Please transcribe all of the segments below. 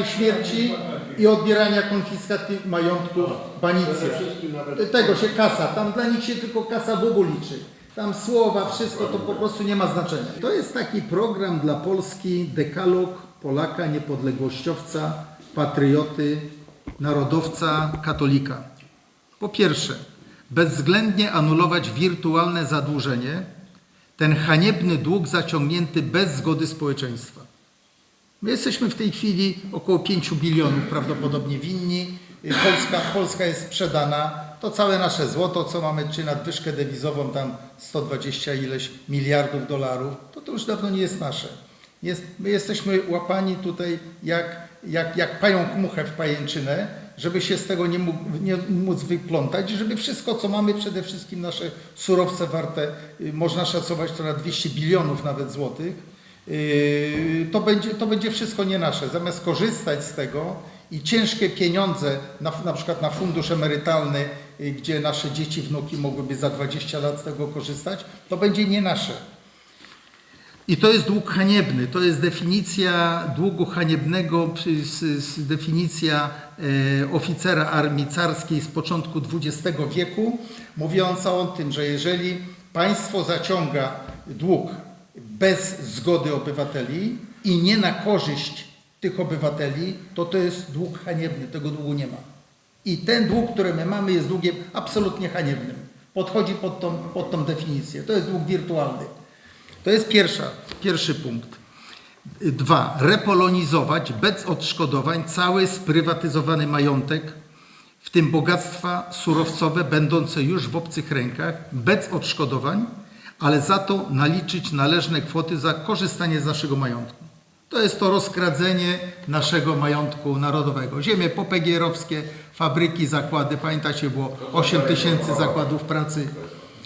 kary śmierci i odbierania konfiskaty majątków banicję. Tego się kasa, tam dla nich się tylko kasa Bogu liczy. Tam słowa, wszystko to po prostu nie ma znaczenia. To jest taki program dla Polski, dekalog Polaka, niepodległościowca, patrioty, narodowca, katolika. Po pierwsze, bezwzględnie anulować wirtualne zadłużenie, ten haniebny dług zaciągnięty bez zgody społeczeństwa. My jesteśmy w tej chwili około 5 bilionów prawdopodobnie winni. Polska, Polska jest sprzedana. To całe nasze złoto, co mamy, czy nadwyżkę dewizową, tam 120 ileś miliardów dolarów, to to już dawno nie jest nasze. Jest, my jesteśmy łapani tutaj jak, jak, jak pająk muchę w pajęczynę, żeby się z tego nie, mógł, nie móc wyplątać, i żeby wszystko, co mamy, przede wszystkim nasze surowce warte, y, można szacować to na 200 bilionów nawet złotych, to będzie, to będzie wszystko nie nasze. Zamiast korzystać z tego i ciężkie pieniądze, na, na przykład na fundusz emerytalny, yy, gdzie nasze dzieci, wnuki mogłyby za 20 lat z tego korzystać, to będzie nie nasze. I to jest dług haniebny. To jest definicja długu haniebnego, definicja e, oficera armii carskiej z początku XX wieku, mówiąca o tym, że jeżeli państwo zaciąga dług bez zgody obywateli i nie na korzyść tych obywateli, to to jest dług haniebny. Tego długu nie ma. I ten dług, który my mamy, jest długiem absolutnie haniebnym. Podchodzi pod tą, pod tą definicję. To jest dług wirtualny. To jest pierwsza, pierwszy punkt. Dwa, repolonizować bez odszkodowań cały sprywatyzowany majątek, w tym bogactwa surowcowe będące już w obcych rękach, bez odszkodowań, ale za to naliczyć należne kwoty za korzystanie z naszego majątku. To jest to rozkradzenie naszego majątku narodowego. Ziemie popegierowskie, fabryki, zakłady, pamiętacie, było 8 tysięcy zakładów pracy.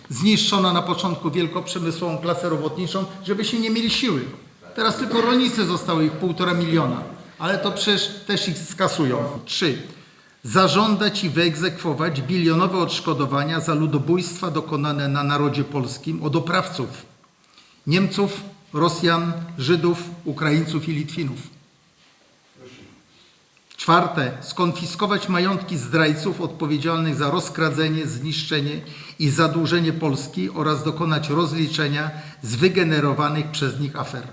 Zniszczono na początku wielkoprzemysłową klasę robotniczą, żeby się nie mieli siły. Teraz tylko rolnicy zostały ich półtora miliona, ale to przecież też ich skasują. Trzy. Zażądać i wyegzekwować bilionowe odszkodowania za ludobójstwa dokonane na narodzie polskim od oprawców Niemców, Rosjan, Żydów, Ukraińców i Litwinów. Czwarte, skonfiskować majątki zdrajców odpowiedzialnych za rozkradzenie, zniszczenie i zadłużenie Polski oraz dokonać rozliczenia z wygenerowanych przez nich afer.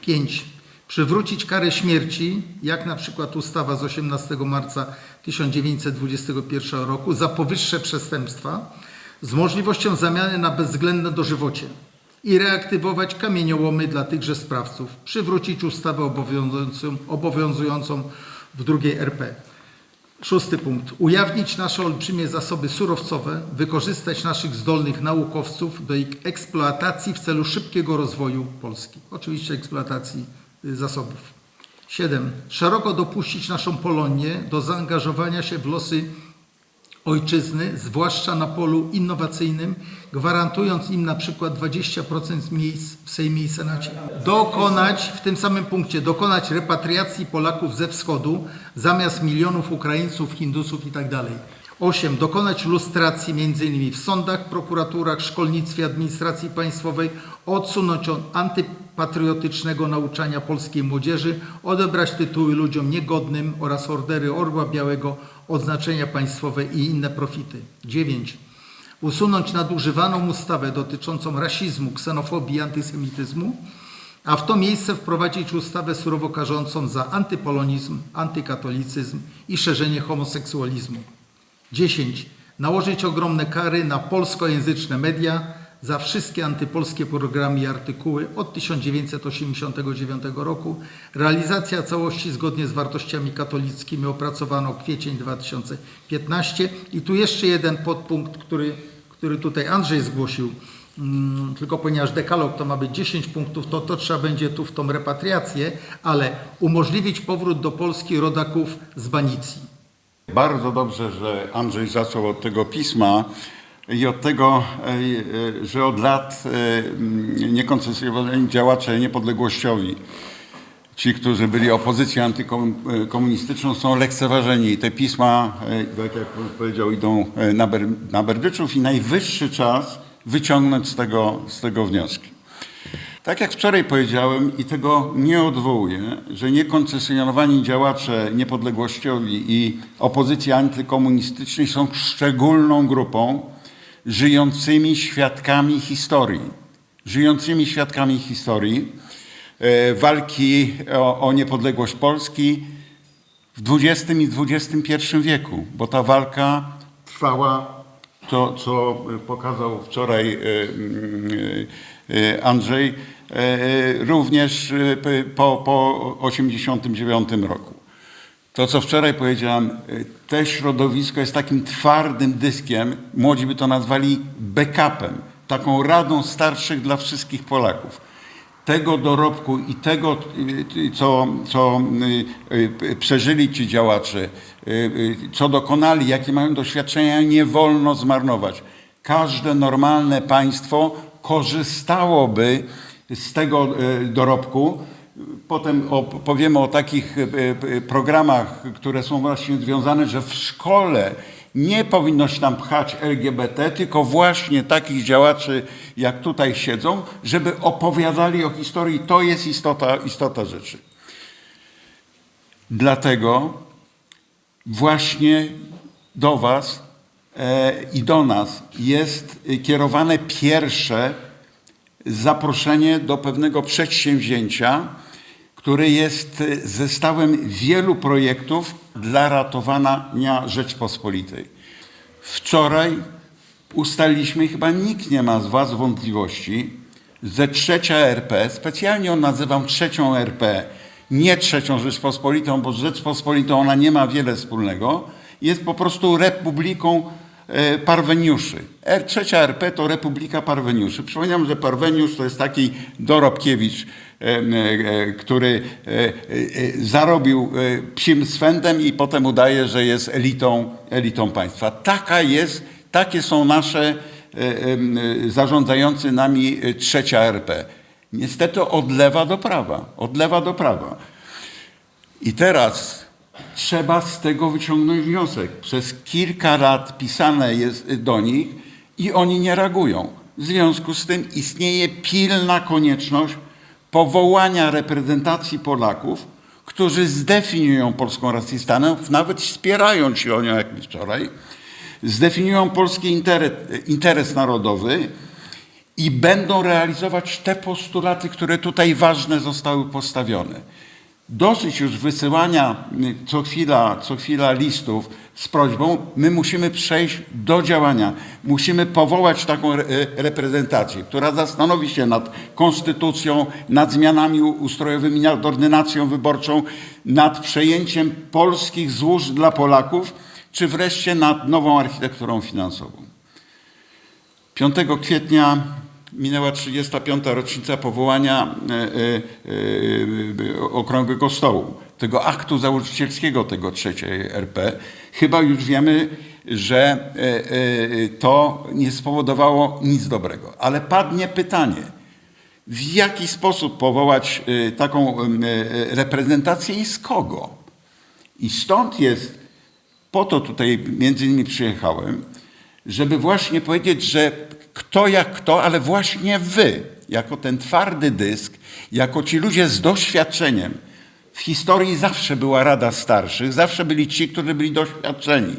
5. Przywrócić karę śmierci, jak na przykład ustawa z 18 marca 1921 roku, za powyższe przestępstwa z możliwością zamiany na bezwzględne dożywocie i reaktywować kamieniołomy dla tychże sprawców, przywrócić ustawę obowiązującą, obowiązującą w drugiej RP. Szósty punkt. Ujawnić nasze olbrzymie zasoby surowcowe, wykorzystać naszych zdolnych naukowców do ich eksploatacji w celu szybkiego rozwoju Polski. Oczywiście eksploatacji zasobów. Siedem. Szeroko dopuścić naszą Polonię do zaangażowania się w losy ojczyzny, zwłaszcza na polu innowacyjnym, gwarantując im na przykład 20% miejsc w Sejmie i Senacie. Dokonać, w tym samym punkcie, dokonać repatriacji Polaków ze wschodu zamiast milionów Ukraińców, Hindusów itd. 8. Dokonać lustracji m.in. w sądach, prokuraturach, szkolnictwie, administracji państwowej, odsunąć od antypatriotycznego nauczania polskiej młodzieży, odebrać tytuły ludziom niegodnym oraz ordery Orła Białego, odznaczenia państwowe i inne profity. 9. Usunąć nadużywaną ustawę dotyczącą rasizmu, ksenofobii i antysemityzmu, a w to miejsce wprowadzić ustawę surowo karzącą za antypolonizm, antykatolicyzm i szerzenie homoseksualizmu. 10. Nałożyć ogromne kary na polskojęzyczne media za wszystkie antypolskie programy i artykuły od 1989 roku. Realizacja całości zgodnie z wartościami katolickimi opracowano kwiecień 2015. I tu jeszcze jeden podpunkt, który, który tutaj Andrzej zgłosił. Mm, Tylko ponieważ dekalog to ma być 10 punktów, to to trzeba będzie tu w tą repatriację, ale umożliwić powrót do Polski rodaków z Banicji. Bardzo dobrze, że Andrzej zaczął od tego pisma i od tego, e, e, że od lat e, niekoncesjonowani działacze niepodległościowi, ci, którzy byli opozycją antykomunistyczną, są lekceważeni. Te pisma, tak jak powiedział, idą na, ber, na berdyczów i najwyższy czas wyciągnąć z tego, z tego wnioski. Tak jak wczoraj powiedziałem i tego nie odwołuję, że niekoncesjonowani działacze niepodległościowi i opozycji antykomunistycznej są szczególną grupą żyjącymi świadkami historii. Żyjącymi świadkami historii e, walki o, o niepodległość Polski w XX i XXI wieku, bo ta walka trwała, to co pokazał wczoraj e, e, Andrzej, e, również e, po, po 89 roku. To, co wczoraj powiedziałem, e, te środowisko jest takim twardym dyskiem, młodzi by to nazwali backupem, taką radą starszych dla wszystkich Polaków tego dorobku i tego, y, co, co y, y, przeżyli ci działacze, y, y, co dokonali, jakie mają doświadczenia, nie wolno zmarnować. Każde normalne państwo korzystałoby z tego y, dorobku. Potem powiemy o takich y, y, programach, które są właśnie związane, że w szkole nie powinno się tam pchać LGBT, tylko właśnie takich działaczy, jak tutaj siedzą, żeby opowiadali o historii. To jest istota, istota rzeczy. Dlatego właśnie do Was e, i do nas jest kierowane pierwsze zaproszenie do pewnego przedsięwzięcia, które jest zestawem wielu projektów dla ratowania Rzeczpospolitej. Wczoraj ustaliliśmy, chyba nikt nie ma z Was wątpliwości, że trzecia RP, specjalnie ją nazywam trzecią RP, nie trzecią Rzeczpospolitą, bo z Rzeczpospolitą ona nie ma wiele wspólnego, jest po prostu republiką parweniuszy. R, trzecia RP to Republika Parweniuszy. Przypominam, że Parweniusz to jest taki Dorobkiewicz, e, e, który e, e, zarobił e, psim swędem i potem udaje, że jest elitą, elitą państwa. Taka jest, takie są nasze e, e, zarządzający nami e, trzecia RP. Niestety od lewa do prawa, od lewa do prawa. I teraz trzeba z tego wyciągnąć wniosek. Przez kilka lat pisane jest do nich i oni nie reagują. W związku z tym istnieje pilna konieczność powołania reprezentacji Polaków, którzy zdefiniują polską rację stanu, nawet wspierając się o nią jak wczoraj, zdefiniują polski interes, interes narodowy i będą realizować te postulaty, które tutaj ważne zostały postawione. Dosyć już wysyłania y, co chwila, co chwila listów z prośbą, my musimy przejść do działania. Musimy powołać taką re- reprezentację, która zastanowi się nad konstytucją, nad zmianami ustrojowymi, nad ordynacją wyborczą, nad przejęciem polskich złóż dla Polaków, czy wreszcie nad nową architekturą finansową. 5 kwietnia minęła 35. rocznica powołania e, e, e, Okrągłego Stołu, tego aktu założycielskiego tego trzeciej RP. Chyba już wiemy, że to nie spowodowało nic dobrego. Ale padnie pytanie, w jaki sposób powołać taką reprezentację i z kogo? I stąd jest, po to tutaj między innymi przyjechałem, żeby właśnie powiedzieć, że kto jak kto, ale właśnie wy, jako ten twardy dysk, jako ci ludzie z doświadczeniem, w historii zawsze była Rada Starszych, zawsze byli ci, którzy byli doświadczeni,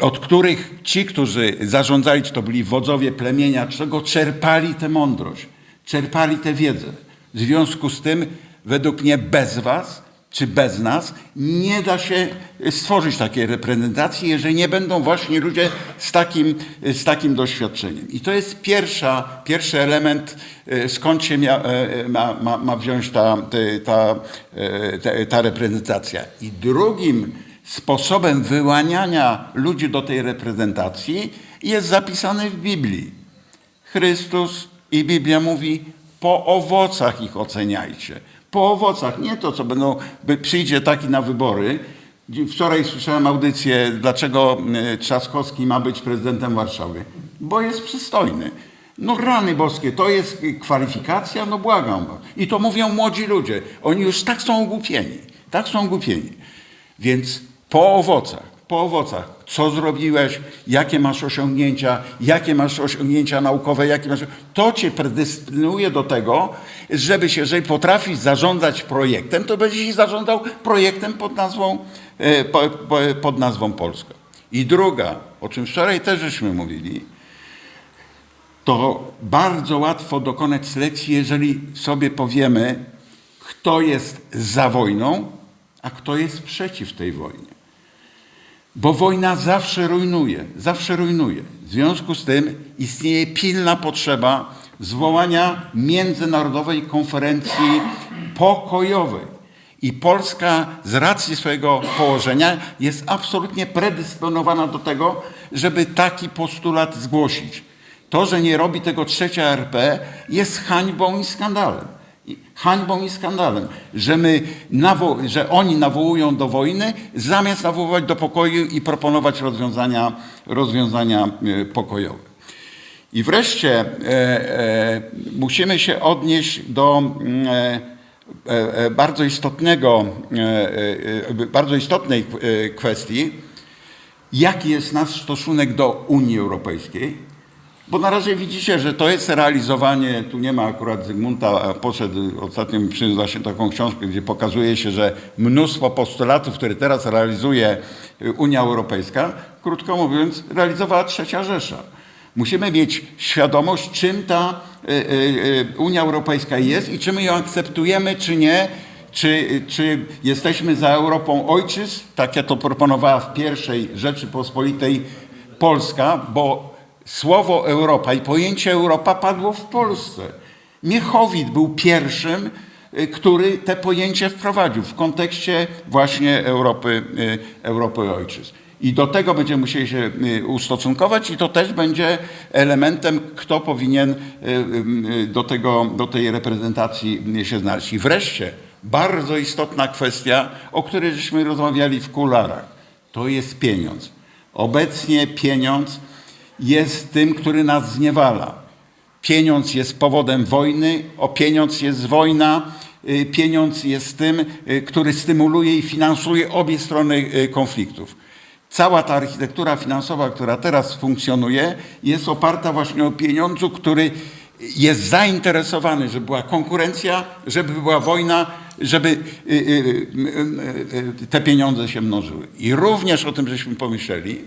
od których ci, którzy zarządzali, czy to byli wodzowie plemienia, czego czerpali tę mądrość, czerpali tę wiedzę. W związku z tym, według mnie, bez was, czy bez nas, nie da się stworzyć takiej reprezentacji, jeżeli nie będą właśnie ludzie z takim, z takim doświadczeniem. I to jest pierwsza, pierwszy element, e, skąd się mia, e, ma, ma, ma wziąć ta, ta, e, ta, ta reprezentacja. I drugim sposobem wyłaniania ludzi do tej reprezentacji jest zapisany w Biblii. Chrystus i Biblia mówi, po owocach ich oceniajcie. Po owocach, nie to, co będą, przyjdzie taki na wybory. Wczoraj słyszałem audycję, dlaczego e, Trzaskowski ma być prezydentem Warszawy. Bo jest przystojny. No rany boskie, to jest kwalifikacja? No błagam. I to mówią młodzi ludzie. Oni już tak są ogłupieni. Tak są ogłupieni. Więc po owocach. Po owocach. Co zrobiłeś, jakie masz osiągnięcia, jakie masz osiągnięcia naukowe, jakie masz... To cię predystynuje do tego, żeby się, jeżeli potrafisz zarządzać projektem, to będziesz zarządzał projektem pod nazwą, e, po, po, pod nazwą Polska. I druga, o czym wczoraj też żeśmy mówili, to bardzo łatwo dokonać selekcji, jeżeli sobie powiemy, kto jest za wojną, a kto jest przeciw tej wojnie. Bo wojna zawsze rujnuje, zawsze rujnuje. W związku z tym istnieje pilna potrzeba zwołania międzynarodowej konferencji pokojowej. I Polska z racji swojego położenia jest absolutnie predysponowana do tego, żeby taki postulat zgłosić. To, że nie robi tego trzecia RP, jest hańbą i skandalem. Hańbą i skandalem, że, my nawo- że oni nawołują do wojny, zamiast nawoływać do pokoju i proponować rozwiązania, rozwiązania e, pokojowe. I wreszcie e, e, musimy się odnieść do mm, e, e, e, bardzo istotnego, bardzo istotnej kwestii, jaki jest nasz stosunek do Unii Europejskiej. Bo na razie widzicie, że to jest realizowanie, tu nie ma akurat Zygmunta, poszedł, ostatnio mi przyniósł właśnie taką książkę, gdzie pokazuje się, że mnóstwo postulatów, które teraz realizuje y, Unia Europejska, krótko mówiąc, realizowała Trzecia Rzesza. Musimy mieć świadomość, czym ta y, y, Unia Europejska jest i czy my ją akceptujemy, czy nie, czy, czy jesteśmy za Europą ojczyzn, tak jak to proponowała w pierwszej Rzeczypospolitej Polska, bo słowo Europa i pojęcie Europa padło w Polsce. Miechowit był pierwszym, y, który te pojęcie wprowadził w kontekście właśnie Europy, y, Europy ojczyzn. I do tego będziemy musieli się y, ustosunkować i to też będzie elementem, kto powinien do, tego, do tej reprezentacji się znaleźć. I wreszcie bardzo istotna kwestia, o której żeśmy rozmawiali w kularach, to jest pieniądz. Obecnie pieniądz jest tym, który nas zniewala. Pieniądz jest powodem wojny, o pieniądz jest wojna, y, pieniądz jest tym, y, który stymuluje i finansuje obie strony y, konfliktów. Cała ta architektura finansowa, która teraz funkcjonuje, jest oparta właśnie o pieniądzu, który jest zainteresowany, żeby była konkurencja, żeby była wojna, żeby te pieniądze się mnożyły. I również o tym żeśmy pomyśleli,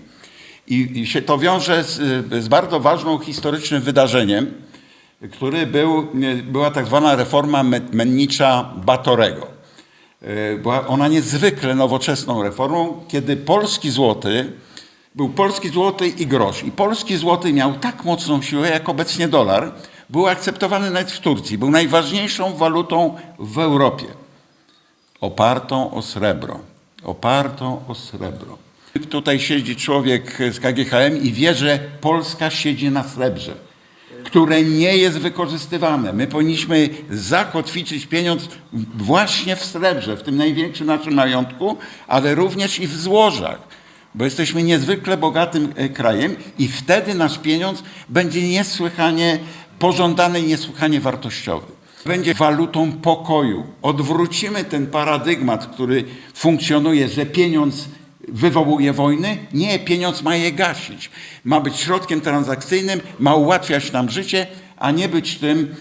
i, I się to wiąże z, z bardzo ważną historycznym wydarzeniem, który był, była tak zwana reforma me- mennicza Batorego. E, Była ona niezwykle nowoczesną reformą, kiedy polski złoty, był polski złoty i grosz. I polski złoty miał tak mocną siłę, jak obecnie dolar. Był akceptowany nawet w Turcji. Był najważniejszą walutą w Europie opartą o srebro. Opartą o srebro. Tutaj siedzi człowiek z KGHM i wie, że Polska siedzi na srebrze, które nie jest wykorzystywane. My powinniśmy zakotwiczyć pieniądz właśnie w srebrze, w tym największym naszym majątku, ale również i w złożach, bo jesteśmy niezwykle bogatym e, krajem i wtedy nasz pieniądz będzie niesłychanie pożądany i niesłychanie wartościowy będzie walutą pokoju. Odwrócimy ten paradygmat, który funkcjonuje, że pieniądz wywołuje wojny. Nie, pieniądz ma je gasić. Ma być środkiem transakcyjnym, ma ułatwiać nam życie, a nie być tym,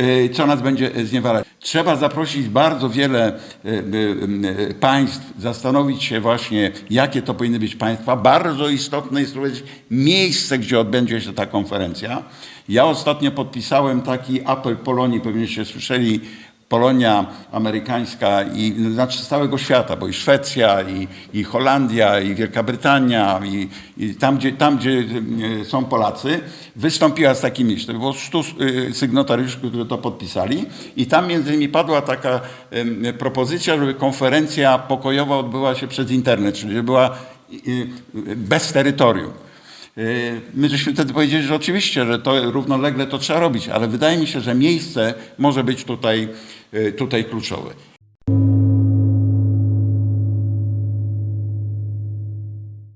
y, co nas będzie zniewalać. Trzeba zaprosić bardzo wiele y, y, państw, zastanowić się właśnie, jakie to powinny być państwa. Bardzo istotne jest również miejsce, gdzie odbędzie się ta konferencja. Ja ostatnio podpisałem taki apel Polonii, pewnieście słyszeli, Polonia amerykańska i znaczy z całego świata, bo i Szwecja, i, i Holandia, i Wielka Brytania, i, i tam, gdzie, tam, gdzie e, są Polacy, wystąpiła z takim listem. Było 100 e, sygnatariuszy, którzy to podpisali i tam między innymi padła taka propozycja, żeby konferencja pokojowa odbyła się przez internet, czyli była bez terytorium. Yy, My żeśmy wtedy powiedzieli, że oczywiście, że to równolegle to trzeba robić, ale wydaje mi się, że miejsce może być tutaj, yy, tutaj kluczowe.